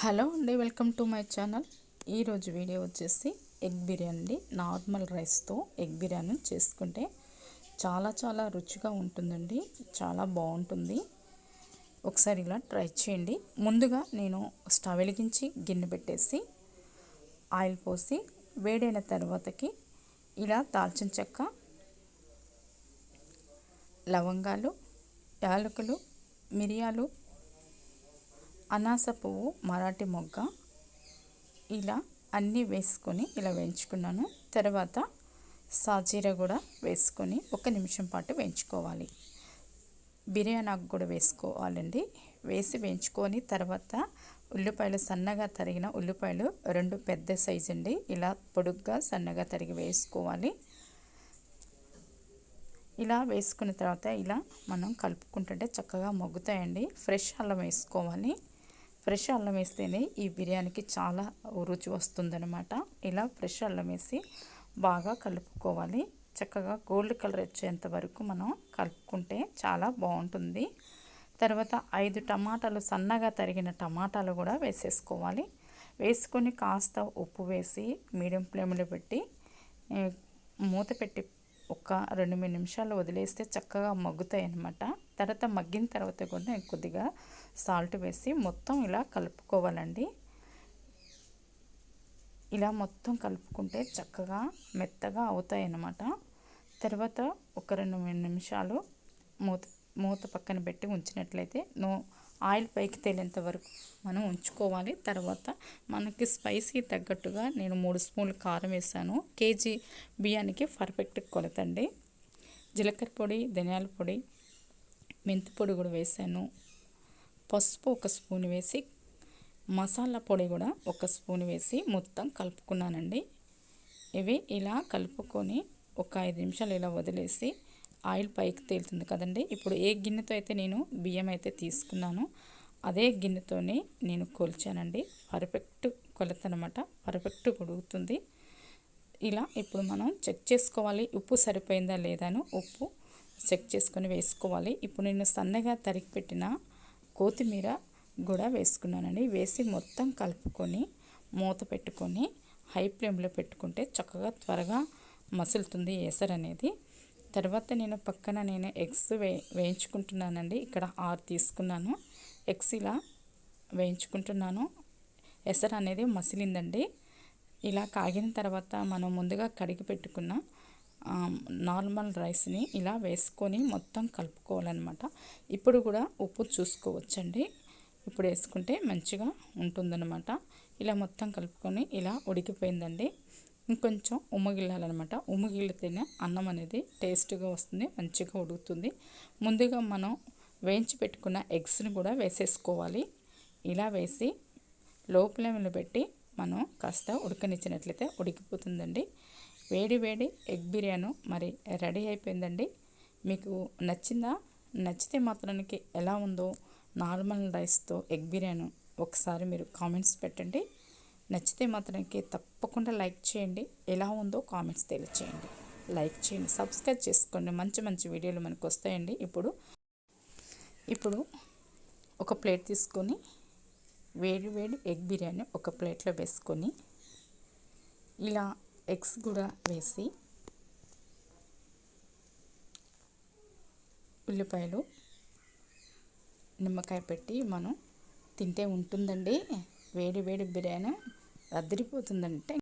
Hello అండి welcome to my channel. ఈరోజు video వచ్చేసి ఎగ్ బిర్యానీ నార్మల్ రైస్తో ఎగ్ బిర్యానీ చేసుకుంటే చాలా చాలా రుచిగా ఉంటుందండి చాలా బాగుంటుంది. ఒకసారి ఇలా ట్రై చేయండి. ముందుగా నేను స్టవ్ వెలిగించి గిన్నె పెట్టేసి ఆయిల్ పోసి వేడైన తర్వాతకి ఇలా దాల్చిన చెక్క లవంగాలు యాలకులు మిరియాలు అనాస పువ్వు మరాఠీ మొగ్గ. ఇలా అన్నీ వేసుకొని ఇలా వేయించుకున్నాను. తర్వాత సాజీర కూడా వేసుకొని ఒక నిమిషం పాటు వేయించుకోవాలి. బిర్యానీ ఆకు కూడా వేసుకోవాలండి. వేసి వేయించుకొని తర్వాత ఉల్లిపాయలు సన్నగా తరిగిన ఉల్లిపాయలు రెండు పెద్ద సైజు అండి. ఇలా పొడుగ్గా సన్నగా తరిగి వేసుకోవాలి. ఇలా వేసుకున్న తర్వాత ఇలా మనం కలుపుకుంటుంటే చక్కగా మొగ్గుతాయండి. ఫ్రెష్ అల్లం వేసుకోవాలి. ఫ్రెష్ అల్లం వేస్తేనే ఈ బిర్యానీకి చాలా రుచి వస్తుందనమాట ఇలా ఫ్రెష్ అల్లం వేసి బాగా కలుపుకోవాలి. చక్కగా గోల్డ్ కలర్ వచ్చేంత వరకు మనం కలుపుకుంటే చాలా బాగుంటుంది. తర్వాత ఐదు టమాటాలు సన్నగా తరిగిన టమాటాలు కూడా వేసేసుకోవాలి. వేసుకొని కాస్త ఉప్పు వేసి మీడియం ఫ్లేమ్లో పెట్టి మూత పెట్టి ఒక రెండు మూడు నిమిషాలు వదిలేస్తే చక్కగా మగ్గుతాయి అన్నమాట తర్వాత మగ్గిన తర్వాత కూడా కొద్దిగా సాల్ట్ వేసి మొత్తం ఇలా కలుపుకోవాలండి. ఇలా మొత్తం కలుపుకుంటే చక్కగా మెత్తగా అవుతాయి అన్నమాట తర్వాత ఒక రెండు మూడు నిమిషాలు మూత మూత పక్కన పెట్టి ఉంచినట్లయితే నో ఆయిల్ పైకి తేలేంత వరకు మనం ఉంచుకోవాలి. తర్వాత మనకి స్పైసీ తగ్గట్టుగా నేను మూడు స్పూన్లు కారం వేసాను. కేజీ బియ్యానికి పర్ఫెక్ట్ కొలతండి. జీలకర్ర పొడి ధనియాల పొడి మెంతి పొడి కూడా వేసాను. పసుపు ఒక స్పూన్ వేసి మసాలా పొడి కూడా ఒక స్పూన్ వేసి మొత్తం కలుపుకున్నానండి. ఇవి ఇలా కలుపుకొని ఒక ఐదు నిమిషాలు ఇలా వదిలేసి ఆయిల్ పైకి తేలుతుంది కదండి. ఇప్పుడు ఏ గిన్నెతో అయితే నేను బియ్యం అయితే తీసుకున్నానో అదే గిన్నెతోనే నేను కొలిచానండి. పర్ఫెక్ట్ కొలత అనమాట పర్ఫెక్ట్ ఉడుగుతుంది ఇలా ఇప్పుడు మనం చెక్ చేసుకోవాలి. ఉప్పు సరిపోయిందా లేదాను ఉప్పు చెక్ చేసుకొని వేసుకోవాలి. ఇప్పుడు నేను సన్నగా తరిగి పెట్టిన కొత్తిమీర కూడా వేసుకున్నానండి. వేసి మొత్తం కలుపుకొని మూత పెట్టుకొని హై ఫ్లేమ్లో పెట్టుకుంటే చక్కగా త్వరగా మసులుతుంది ఏసర్ అనేది. తర్వాత నేను పక్కన నేను ఎగ్స్ వే వేయించుకుంటున్నానండి. ఇక్కడ ఆరు తీసుకున్నాను. ఎగ్స్ ఇలా వేయించుకుంటున్నాను. ఎసరు అనేది మసిలిందండి. ఇలా కాగిన తర్వాత మనం ముందుగా కడిగి పెట్టుకున్న నార్మల్ రైస్ని ఇలా వేసుకొని మొత్తం కలుపుకోవాలన్నమాట. ఇప్పుడు కూడా ఉప్పు చూసుకోవచ్చండి. ఇప్పుడు వేసుకుంటే మంచిగా ఉంటుందన్నమాట. ఇలా మొత్తం కలుపుకొని ఇలా ఉడికిపోయిందండి. ఇంకొంచెం ఉమ్మగిల్లాలన్నమాట. ఉమ్మగిల్లితేనే అన్నం అనేది టేస్ట్గా వస్తుంది మంచిగా ఉడుకుతుంది. ముందుగా మనం వేయించి పెట్టుకున్న ఎగ్స్ని కూడా వేసేసుకోవాలి. ఇలా వేసి లో ఫ్లేమ్లో పెట్టి మనం కాస్త ఉడకనిచ్చినట్లయితే ఉడికిపోతుందండి. వేడి వేడి ఎగ్ బిర్యానీ మరి రెడీ అయిపోయిందండి. మీకు నచ్చిందా? నచ్చితే మాత్రానికి ఎలా ఉందో నార్మల్ రైస్తో ఎగ్ బిర్యానీ ఒకసారి మీరు కామెంట్స్ పెట్టండి. నచ్చితే మాత్రానికి తప్పకుండా లైక్ చేయండి. ఎలా ఉందో కామెంట్స్ తెలియచేయండి. లైక్ చేయండి. సబ్స్క్రైబ్ చేసుకోండి. మంచి మంచి వీడియోలు మనకు వస్తాయండి. ఇప్పుడు ఇప్పుడు ఒక ప్లేట్ తీసుకొని వేడి వేడి ఎగ్ బిర్యానీ ఒక ప్లేట్లో వేసుకొని ఇలా ఎగ్స్ కూడా వేసి ఉల్లిపాయలు నిమ్మకాయ పెట్టి మనం తింటే ఉంటుందండి. వేడి వేడి బిర్యానీ అదిరిపోతుందంటే